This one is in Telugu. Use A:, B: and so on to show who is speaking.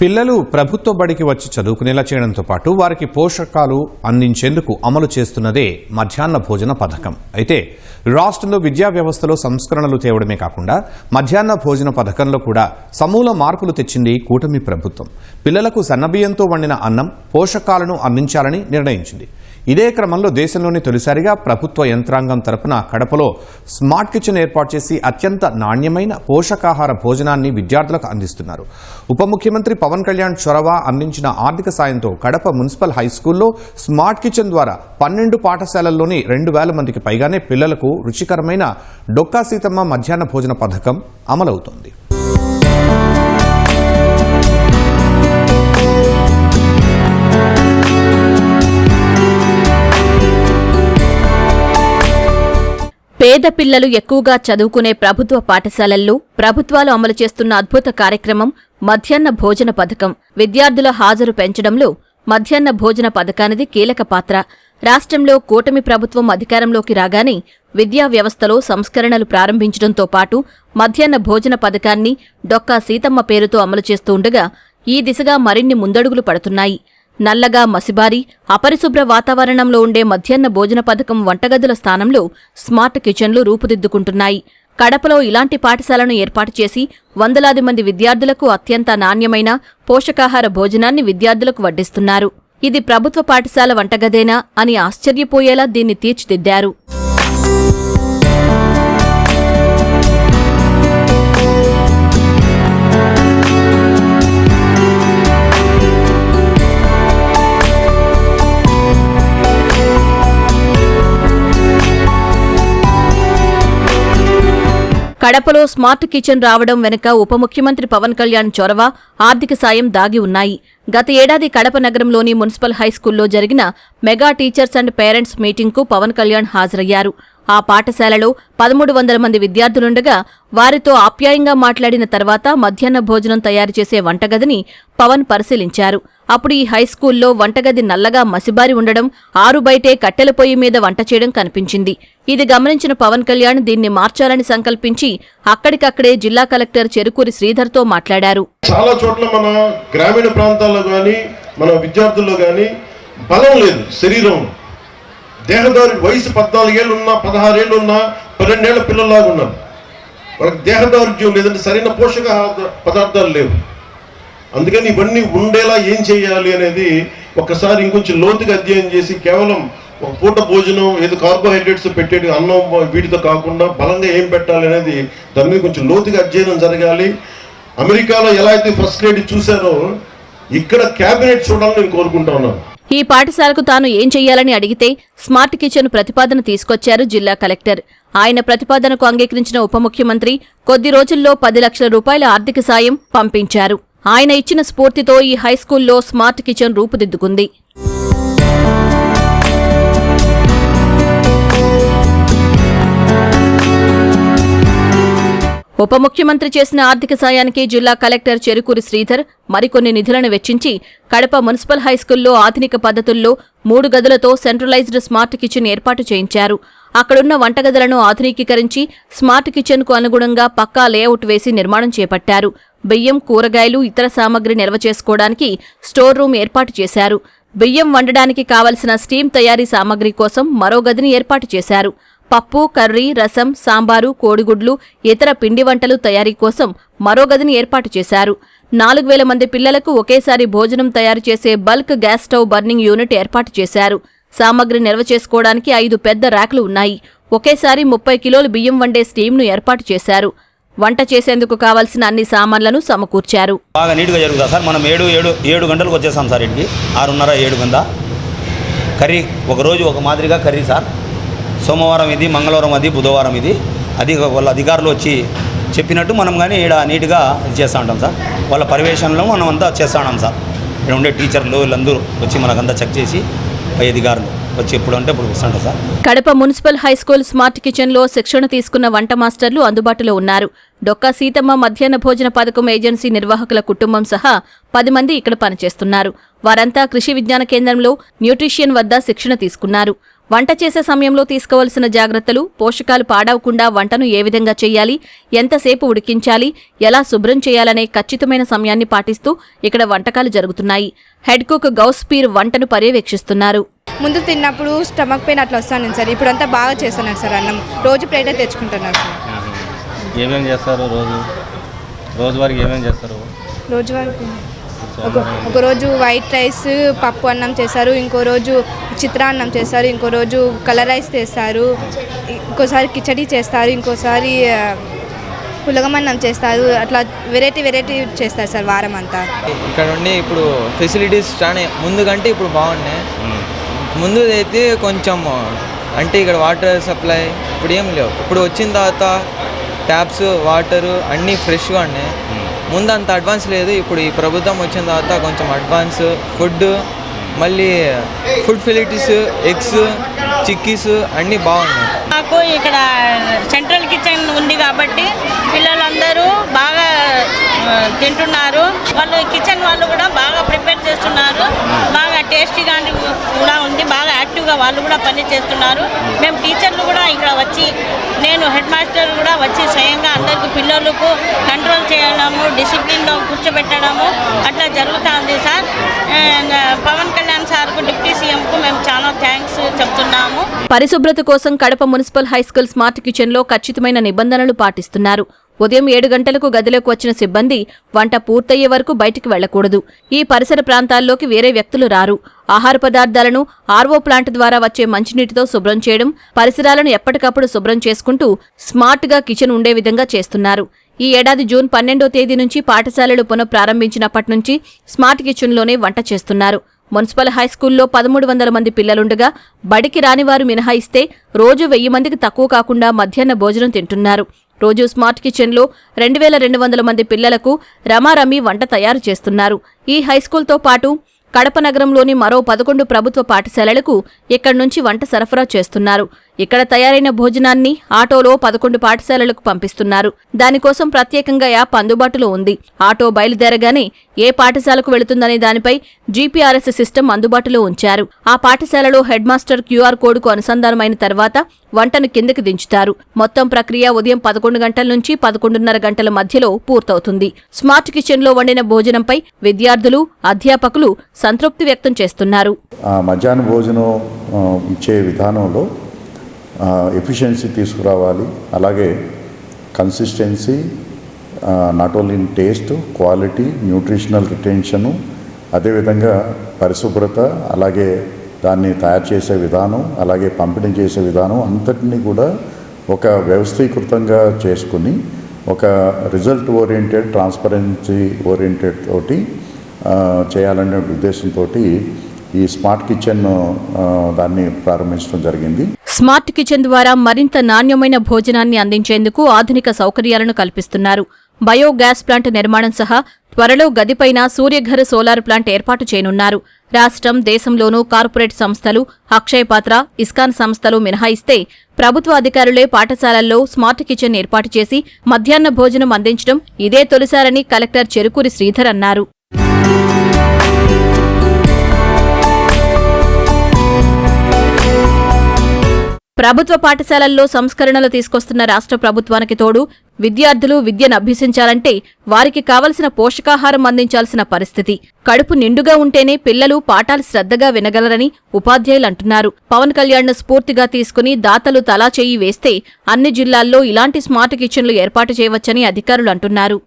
A: పిల్లలు ప్రభుత్వ బడికి వచ్చి చదువుకునేలా చేయడంతో పాటు వారికి పోషకాలు అందించేందుకు అమలు చేస్తున్నదే మధ్యాహ్న భోజన పథకం. అయితే రాష్ట్రంలో విద్యా వ్యవస్థలో సంస్కరణలు తేవడమే కాకుండా మధ్యాహ్న భోజన పథకంలో కూడా సమూల మార్పులు తెచ్చింది కూటమి ప్రభుత్వం. పిల్లలకు సన్నబియ్యంతో వండిన అన్నం పోషకాలను అందించాలని నిర్ణయించింది. ఇదే క్రమంలో దేశంలోని తొలిసారిగా ప్రభుత్వ యంత్రాంగం తరపున కడపలో స్మార్ట్ కిచెన్ ఏర్పాటు చేసి అత్యంత నాణ్యమైన పోషకాహార భోజనాన్ని విద్యార్థులకు అందిస్తున్నారు. ఉప ముఖ్యమంత్రి పవన్ కళ్యాణ్ చొరవ అందించిన ఆర్థిక సాయంతో కడప మున్సిపల్ హై స్కూల్లో స్మార్ట్ కిచెన్ ద్వారా పన్నెండు పాఠశాలల్లోని రెండు వేల మందికి పైగానే పిల్లలకు రుచికరమైన డొక్కా సీతమ్మ మధ్యాహ్న భోజన పథకం అమలవుతోంది.
B: పేద పిల్లలు ఎక్కువగా చదువుకునే ప్రభుత్వ పాఠశాలల్లో ప్రభుత్వాలు అమలు చేస్తున్న అద్భుత కార్యక్రమం మధ్యాహ్న భోజన పథకం. విద్యార్థుల హాజరు పెంచడంలో మధ్యాహ్న భోజన పథకానిది కీలక పాత్ర. రాష్ట్రంలో కూటమి ప్రభుత్వం అధికారంలోకి రాగానే విద్యా వ్యవస్థలో సంస్కరణలు ప్రారంభించడంతో పాటు మధ్యాహ్న భోజన పథకాన్ని డొక్కా సీతమ్మ పేరుతో అమలు చేస్తూ ఉండగా ఈ దిశగా మరిన్ని ముందడుగులు పడుతున్నాయి. నల్లగా మసిబారి అపరిశుభ్ర వాతావరణంలో ఉండే మధ్యాహ్న భోజన పథకం వంటగదుల స్థానంలో స్మార్ట్ కిచెన్లు రూపుదిద్దుకుంటున్నాయి. కడపలో ఇలాంటి పాఠశాలను ఏర్పాటు చేసి వందలాది మంది విద్యార్థులకు అత్యంత నాణ్యమైన పోషకాహార భోజనాన్ని విద్యార్థులకు వడ్డిస్తున్నారు. ఇది ప్రభుత్వ పాఠశాల వంటగదేనా అని ఆశ్చర్యపోయేలా దీన్ని తీర్చిదిద్దారు. కడపలో స్మార్ట్ కిచెన్ రావడం వెనుక ఉప ముఖ్యమంత్రి పవన్ కళ్యాణ్ చొరవ ఆర్థిక సాయం దాగి ఉన్నాయి. గత ఏడాది కడప నగరంలోని మున్సిపల్ హైస్కూల్లో జరిగిన మెగా టీచర్స్ అండ్ పేరెంట్స్ మీటింగ్కు పవన్ కళ్యాణ్ హాజరయ్యారు. ఆ పాఠశాలలో పదమూడు వందల మంది విద్యార్థులుండగా వారితో ఆప్యాయంగా మాట్లాడిన తర్వాత మధ్యాహ్న భోజనం తయారు చేసే వంటగదిని పవన్ పరిశీలించారు. అప్పుడు ఈ హైస్కూల్లో వంటగది నల్లగా మసిబారి ఉండడం ఆరు బయటే కట్టెల పొయ్యి మీద వంట చేయడం కనిపించింది. ఇది గమనించిన పవన్ కళ్యాణ్ దీన్ని మార్చాలని సంకల్పించి అక్కడికక్కడే జిల్లా కలెక్టర్ చెరుకూరి శ్రీధర్తో మాట్లాడారు.
C: చాలా చోట్ల మన గ్రామీణ ప్రాంతాల్లో కానీ మన విద్యార్థుల్లో కానీ బలం లేదు శరీరం. దేహదారి వయసు పద్నాలుగేళ్ళు ఉన్నా పదహారేళ్ళు ఉన్నా పన్నెండేళ్ళ పిల్లల్లాగా ఉన్నారు వాళ్ళకి దేహదారుఢ్యం లేదంటే సరైన పోషక పదార్థాలు లేవు. అందుకని ఇవన్నీ ఉండేలా ఏం చేయాలి అనేది ఒకసారి ఇంకొంచెం లోతుగా అధ్యయనం చేసి కేవలం ఒక పూట భోజనం ఏదో కార్బోహైడ్రేట్స్ పెట్టేది అన్నం వీటితో కాకుండా బలంగా ఏం పెట్టాలి అనేది దాని మీద కొంచెం లోతుగా అధ్యయనం జరగాలి. అమెరికాలో ఎలా అయితే ఫస్ట్ లేడీ చూశారో ఇక్కడ క్యాబినెట్ చూడాలని నేను కోరుకుంటున్నాను
B: ఈ పాఠశాలకు తాను ఏం చేయాలని అడిగితే స్మార్ట్ కిచెన్ ప్రతిపాదన తీసుకొచ్చారు జిల్లా కలెక్టర్. ఆయన ప్రతిపాదనకు అంగీకరించిన ఉప ముఖ్యమంత్రి కొద్ది రోజుల్లో పది లక్షల రూపాయల ఆర్థిక సాయం పంపించారు. ఆయన ఇచ్చిన స్ఫూర్తితో ఈ హైస్కూల్లో స్మార్ట్ కిచెన్ రూపుదిద్దుకుంది. ఉప ముఖ్యమంత్రి చేసిన ఆర్థిక సాయానికి జిల్లా కలెక్టర్ చెరుకూరి శ్రీధర్ మరికొన్ని నిధులను వెచ్చించి కడప మున్సిపల్ హైస్కూల్లో ఆధునిక పద్ధతుల్లో మూడు గదులతో సెంట్రలైజ్డ్ స్మార్ట్ కిచెన్ ఏర్పాటు చేయించారు. అక్కడున్న వంటగదులను ఆధునికీకరించి స్మార్ట్ కిచెన్కు అనుగుణంగా పక్కా లేఅవుట్ వేసి నిర్మాణం చేపట్టారు. బియ్యం కూరగాయలు ఇతర సామగ్రి నిల్వ చేసుకోవడానికి స్టోర్ రూమ్ ఏర్పాటు చేశారు. బియ్యం వండడానికి కావలసిన స్టీమ్ తయారీ సామగ్రి కోసం మరో గదిని ఏర్పాటు చేశారు. పప్పు కర్రీ రసం సాంబారు కోడిగుడ్లు ఇతర పిండి వంటలు తయారీ కోసం మరో గదిని ఏర్పాటు చేశారు. నాలుగు వేల మంది పిల్లలకు ఒకేసారి భోజనం తయారు చేసే bulk gas stove burning unit ఏర్పాటు చేశారు. సామగ్రి నిల్వ చేసుకోవడానికి ఐదు పెద్ద ర్యాక్లు ఉన్నాయి. ఒకేసారి ముప్పై కిలోలు బియ్యం వండే స్టీమ్ను ఏర్పాటు చేశారు. వంట చేసేందుకు కావలసిన అన్ని సామాన్లను సమకూర్చారు.
D: బాగా నీట్గా జరుగుతుంది సార్. మనం ఏడు ఏడు ఏడు గంటలకు వచ్చేసాం సార్ ఇంటికి. ఆరున్నర ఏడు గంట. కర్రీ ఒక రోజు ఒక మాదిరిగా కర్రీ సార్. సోమవారం ఇది మంగళవారం అది బుధవారం ఇది. అది వాళ్ళ అధికారులు వచ్చి చెప్పినట్టు మనం కానీ ఇక్కడ నీట్గా చేస్తూ ఉంటాం సార్. వాళ్ళ పర్యవేక్షణలో మనం అంతా చేస్తూ ఉన్నాం సార్. ఇక్కడ ఉండే టీచర్లు వీళ్ళందరూ వచ్చి మనకంతా చెక్ చేసి పై అధికారులు వచ్చి ఎప్పుడు అంటే ఇప్పుడు వస్తుంటారు sir.
B: Kadapa municipal high school smart కిచెన్లో శిక్షణ తీసుకున్న వంట మాస్టర్లు అందుబాటులో ఉన్నారు. డొక్కా సీతమ్మ మధ్యాహ్న భోజన పథకం ఏజెన్సీ నిర్వాహకుల కుటుంబం సహా పది మంది ఇక్కడ పనిచేస్తున్నారు. వారంతా కృషి విజ్ఞాన కేంద్రంలో న్యూట్రిషియన్ వద్ద శిక్షణ తీసుకున్నారు. వంట చేసే సమయంలో తీసుకోవలసిన జాగ్రత్తలు పోషకాలు పాడవకుండా వంటను ఏ విధంగా చేయాలి ఎంతసేపు ఉడికించాలి ఎలా శుభ్రం చేయాలనే ఖచ్చితమైన సమయాన్ని పాటిస్తూ ఇక్కడ వంటకాలు జరుగుతున్నాయి. హెడ్ కుక్ గౌస్పీర్ వంటను పర్యవేక్షిస్తున్నారు.
E: ముందు తిన్నప్పుడు స్టమక్ పెయిన్ అట్లా వస్తాను సార్. ఇప్పుడు అంతా బాగా చేస్తున్నాను సార్ అన్నం. రోజు ప్లేట్ తెచ్చుకుంటున్నాను సార్.
F: ఏమేమి చేస్తారు రోజు? రోజువారికి ఏమేమి చేస్తారు?
E: రోజువారీ ఒక ఒక రోజు వైట్ రైస్ పప్పు అన్నం చేస్తారు ఇంకో రోజు చిత్రాన్నం చేస్తారు ఇంకో రోజు కలర్ రైస్ చేస్తారు. ఇంకోసారి కిచడీ చేస్తారు. ఇంకోసారి పులగమన్నం చేస్తారు. అట్లా వెరైటీ వెరైటీ చేస్తారు సార్ వారం అంతా.
G: ఇక్కడ ఉండి ఇప్పుడు ఫెసిలిటీస్ చాలా ముందు కంటే ఇప్పుడు బాగున్నాయి. ముందు అయితే కొంచెం అంటే ఇక్కడ వాటర్ సప్లై ఇప్పుడు ఏం లేవు. ఇప్పుడు వచ్చిన తర్వాత ట్యాప్స్ వాటర్ అన్నీ ఫ్రెష్గా ఉన్నాయి. ముందు అంత అడ్వాన్స్ లేదు. ఇప్పుడు ఈ ప్రభుత్వం వచ్చిన తర్వాత కొంచెం అడ్వాన్స్ ఫుడ్ మళ్ళీ ఫుడ్ ఫెసిలిటీస్ ఎగ్స్ చిక్కీస్ అన్నీ బాగున్నాయి.
H: మాకు ఇక్కడ సెంట్రల్ కిచెన్ ఉంది కాబట్టి పిల్లలందరూ బాగా తింటున్నారు. వాళ్ళు కిచెన్ వాళ్ళు కూడా బాగా ప్రిపేర్ చేస్తున్నారు. బాగా టేస్టీగా కూడా ఉంది. బాగా యాక్టివ్గా వాళ్ళు కూడా పని చేస్తున్నారు. మేము టీచర్లు కూడా ఇక్కడ వచ్చి నేను హెడ్ మాస్టర్ కూడా వచ్చి స్వయంగా అందరికీ పిల్లలకు కంట్రోల్ చేయడము డిసిప్లిన్లో కూర్చోబెట్టడము అట్లా జరుగుతుంది సార్. పవన్ కళ్యాణ్ సార్కు డిప్యూటీ సీఎంకు మేము చాలా థ్యాంక్స్ చెప్తున్నాము.
B: పరిశుభ్రత కోసం కడప మున్సిపల్ హైస్కూల్ స్మార్ట్ కిచెన్లో ఖచ్చితమైన నిబంధనలు పాటిస్తున్నారు. ఉదయం ఏడు గంటలకు గదిలోకి వచ్చిన సిబ్బంది వంట పూర్తయ్యే వరకు బయటికి వెళ్ళకూడదు ఈ పరిసర ప్రాంతాల్లోకి వేరే వ్యక్తులు రారు. ఆహార పదార్థాలను ఆర్వో ప్లాంట్ ద్వారా వచ్చే మంచినీటితో శుభ్రం చేయడం పరిసరాలను ఎప్పటికప్పుడు శుభ్రం చేసుకుంటూ స్మార్ట్గా కిచెన్ ఉండే విధంగా చేస్తున్నారు. ఈ ఏడాది జూన్ పన్నెండో తేదీ నుంచి పాఠశాలలు పునః ప్రారంభించినప్పటి నుంచి స్మార్ట్ కిచెన్లోనే వంట చేస్తున్నారు. మున్సిపల్ హైస్కూల్లో పదమూడు వందల మంది పిల్లలుండగా బడికి రానివారు మినహాయిస్తే రోజు వెయ్యి మందికి తక్కువ కాకుండా మధ్యాహ్న భోజనం తింటున్నారు. రోజు స్మార్ట్ కిచెన్లో రెండు వేల రెండు వందల మంది పిల్లలకు రమారమి వంట తయారు చేస్తున్నారు. ఈ హైస్కూల్తో పాటు కడప నగరంలోని మరో పదకొండు ప్రభుత్వ పాఠశాలలకు ఇక్కడి నుంచి వంట సరఫరా చేస్తున్నారు. ఇక్కడ తయారైన భోజనాన్ని ఆటోలో పదకొండు పాఠశాలలకు పంపిస్తున్నారు. దానికోసం ప్రత్యేకంగా యాప్ అందుబాటులో ఉంది. ఆటో బయలుదేరగానే ఏ పాఠశాలకు వెళుతుందనే దానిపై జీపీఆర్ఎస్ సిస్టమ్ అందుబాటులో ఉంచారు. ఆ పాఠశాలలో హెడ్ మాస్టర్ క్యూఆర్ కోడ్కు అనుసంధానమైన తర్వాత వంటను కిందకి దించుతారు. మొత్తం ప్రక్రియ ఉదయం పదకొండు గంటల నుంచి పదకొండున్నర గంటల మధ్యలో పూర్తవుతుంది. స్మార్ట్ కిచెన్లో వండిన భోజనంపై విద్యార్థులు అధ్యాపకులు సంతృప్తి వ్యక్తం చేస్తున్నారు.
I: మధ్యాహ్న భోజనం ఇచ్చే విధానంలో ఎఫిషియన్సీ తీసుకురావాలి. అలాగే consistency not only in taste quality nutritional retention అదేవిధంగా పరిశుభ్రత అలాగే దాన్ని తయారు చేసే విధానం అలాగే పంపిణీ చేసే విధానం అంతటినీ కూడా ఒక వ్యవస్థీకృతంగా చేసుకుని ఒక రిజల్ట్ ఓరియంటెడ్ ట్రాన్స్పరెన్సీ ఓరియంటెడ్ తోటి చేయాలనే ఉద్దేశంతో ఈ స్మార్ట్ కిచెన్ దాన్ని ప్రారంభించడం జరిగింది.
B: స్మార్ట్ కిచెన్ ద్వారా మరింత నాణ్యమైన భోజనాన్ని అందించేందుకు ఆధునిక సౌకర్యాలను కల్పిస్తున్నారు. బయోగ్యాస్ ప్లాంట్ నిర్మాణం సహా త్వరలో గదిపైన సూర్యఘర్ సోలార్ ప్లాంట్ ఏర్పాటు చేయనున్నారు. రాష్ట్రం దేశంలోనూ కార్పొరేట్ సంస్థలు అక్షయపాత్ర ఇస్కాన్ సంస్థలు మినహాయిస్తే ప్రభుత్వ అధికారులే పాఠశాలల్లో స్మార్ట్ కిచెన్ ఏర్పాటు చేసి మధ్యాహ్న భోజనం అందించడం ఇదే తొలిసారని కలెక్టర్ చెరుకూరి శ్రీధర్ అన్నారు. ప్రభుత్వ పాఠశాలల్లో సంస్కరణలు తీసుకొస్తున్న రాష్ట్ర ప్రభుత్వానికి తోడు విద్యార్థులు విద్యను అభ్యసించాలంటే వారికి కావలసిన పోషకాహారం అందించాల్సిన పరిస్థితి. కడుపు నిండుగా ఉంటేనే పిల్లలు పాఠాలు శ్రద్ధగా వినగలరని ఉపాధ్యాయులు అంటున్నారు. పవన్ కళ్యాణ్ను స్ఫూర్తిగా తీసుకుని దాతలు తలా చేయి వేస్తే అన్ని జిల్లాల్లో ఇలాంటి స్మార్ట్ కిచెన్లు ఏర్పాటు చేయవచ్చని అధికారులు అంటున్నారు.